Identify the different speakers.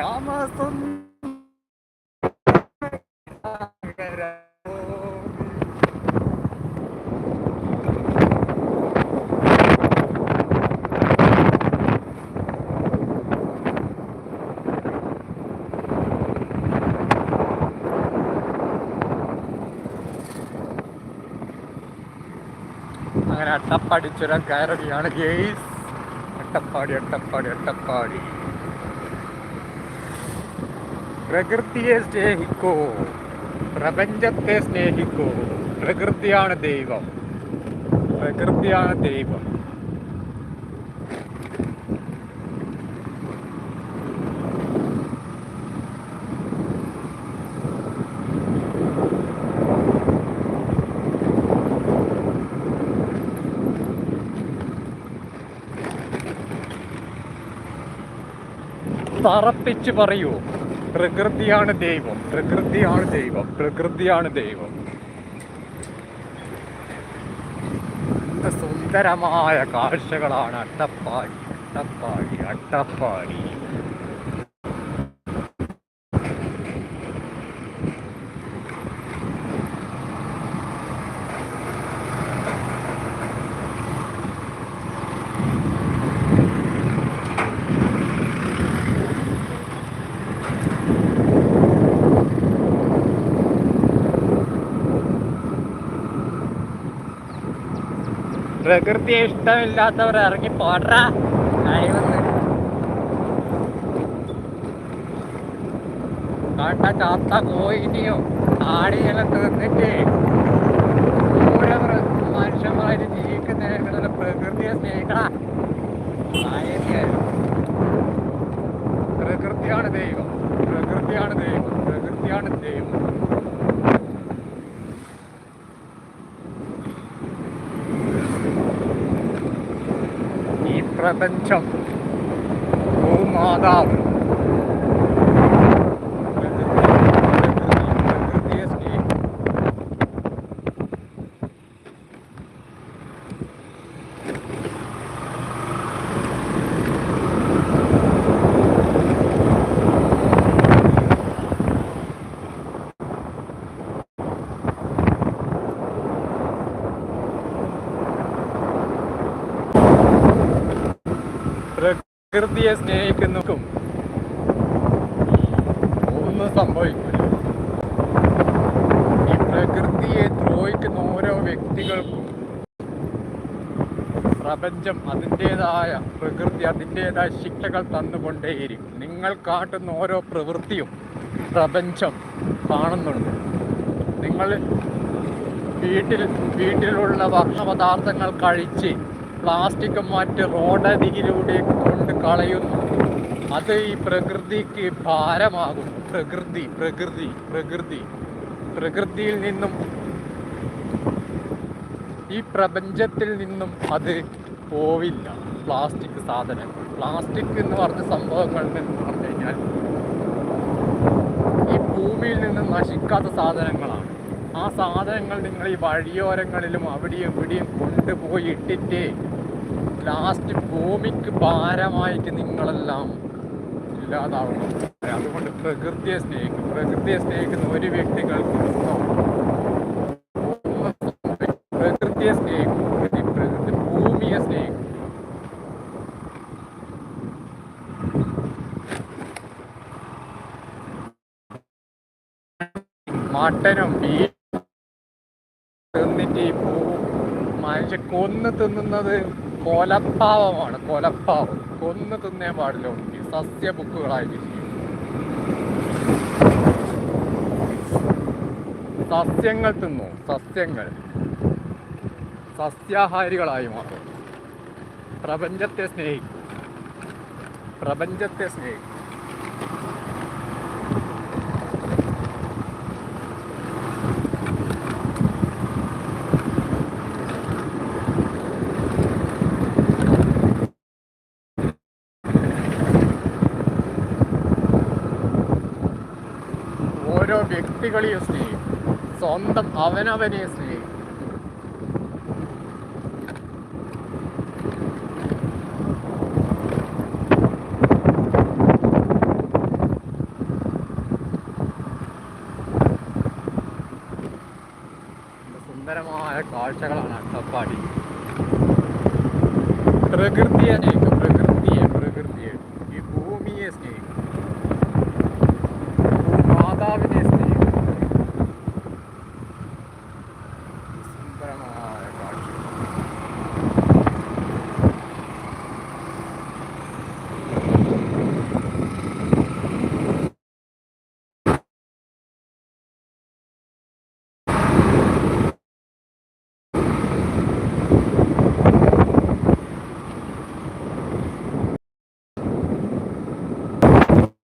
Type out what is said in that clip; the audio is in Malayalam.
Speaker 1: രാമസുന്ദര അങ്ങനെ അട്ടപ്പാടി ചുരം കയറുകയാണ് ഗെയ്സ് അട്ടപ്പാടി അട്ടപ്പാടി അട്ടപ്പാടി പ്രകൃതിയെ സ്നേഹിക്കൂ പ്രപഞ്ചത്തെ സ്നേഹിക്കൂ പ്രകൃതിയാണ് ദൈവം പ്രകൃതിയാണ് ദൈവം തറപ്പിച്ച് പറയൂ. പ്രകൃതിയാണ് ദൈവം. പ്രകൃതിയാണ് ദൈവം. പ്രകൃതിയാണ് ദൈവം. എന്ത് സുന്ദരമായ കാഴ്ചകളാണ് അട്ടപ്പാടി അട്ടപ്പാടി അട്ടപ്പാടി. പ്രകൃതിയെ ഇഷ്ടമില്ലാത്തവർ ഇറങ്ങി പോടാ കണ്ട ചാത്ത കോയിനെയോ ആടികളെ തീർന്നിട്ട് മനുഷ്യന്മാര് പ്രകൃതിയെ സ്നേഹിക്കടാ. പ്രകൃതിയാണ് ദൈവം. പ്രകൃതിയാണ് ദൈവം. പ്രകൃതിയാണ് ദൈവം. ഈ പ്രപഞ്ചം ഭൂമാതാവ് പ്രകൃതി, പ്രകൃതി, പ്രകൃതിയെ സ്നേഹിക്കും. പ്രകൃതിയെ സ്നേഹിക്കുന്നവർക്കും ഒന്നും സംഭവിക്കില്ല ഈ പ്രകൃതിയെ ദ്രോഹിക്കുന്ന ഓരോ വ്യക്തികൾക്കും പ്രപഞ്ചം അതിന്റെതായ പ്രകൃതി അതിന്റെതായ ശിക്ഷകൾ തന്നുകൊണ്ടേയിരിക്കും. നിങ്ങൾ കാട്ടുന്ന ഓരോ പ്രവൃത്തിയും പ്രപഞ്ചം കാണുന്നുണ്ട്. നിങ്ങൾ വീട്ടിൽ വീട്ടിലുള്ള ഭക്ഷണ പദാർത്ഥങ്ങൾ കഴിച്ച് പ്ലാസ്റ്റിക് മറ്റ് റോഡരികിലൂടെ കൊണ്ട് കളയുന്നു അത് ഈ പ്രകൃതിക്ക് ഭാരമാകും. പ്രകൃതി പ്രകൃതി പ്രകൃതി. പ്രകൃതിയിൽ നിന്നും ഈ പ്രപഞ്ചത്തിൽ നിന്നും അത് പോവില്ല. പ്ലാസ്റ്റിക് സാധനങ്ങൾ. പ്ലാസ്റ്റിക് എന്ന് പറഞ്ഞ സംഭവങ്ങൾ എന്ന് പറഞ്ഞു കഴിഞ്ഞാൽ ഈ ഭൂമിയിൽ നിന്ന് നശിക്കാത്ത സാധനങ്ങളാണ്. ആ സാധനങ്ങൾ നിങ്ങൾ ഈ വഴിയോരങ്ങളിലും അവിടെയും ഇവിടെയും കൊണ്ടുപോയി ഇട്ടിട്ട് ലാസ്റ്റ് ഭൂമിക്ക് ഭാരമായിട്ട് നിങ്ങളെല്ലാം ഇല്ലാതാവണം. അതുകൊണ്ട് പ്രകൃതിയെ സ്നേഹിക്കും. പ്രകൃതിയെ സ്നേഹിക്കുന്ന ഒരു വ്യക്തികൾക്കും പ്രകൃതിയെ സ്നേഹിക്കും. പ്രകൃതി ഭൂമിയെ സ്നേഹിക്കും. മട്ടനും തിന്നിട്ട് ഈ പൂ മനുഷ്യ കൊന്ന് തിന്നുന്നത് കൊലപ്പാവമാണ് കൊലപ്പാവം. കൊന്നു തിന്നേ പാടില്ല ഉണ്ടി സസ്യ ബുക്കുകളായിട്ട് സസ്യങ്ങൾ തിന്നു സസ്യങ്ങൾ. സസ്യാഹാരികളായി മാറും. പ്രപഞ്ചത്തെ സ്നേഹിക്കും. പ്രപഞ്ചത്തെ സ്നേഹിക്കും. വ്യക്തികളെ സ്നേഹിക്കും. സ്വന്തം അവനവനെ സ്നേഹിക്കും. കാഴ്ചകളാണ് അട്ടപ്പാടി പ്രകൃതിയെ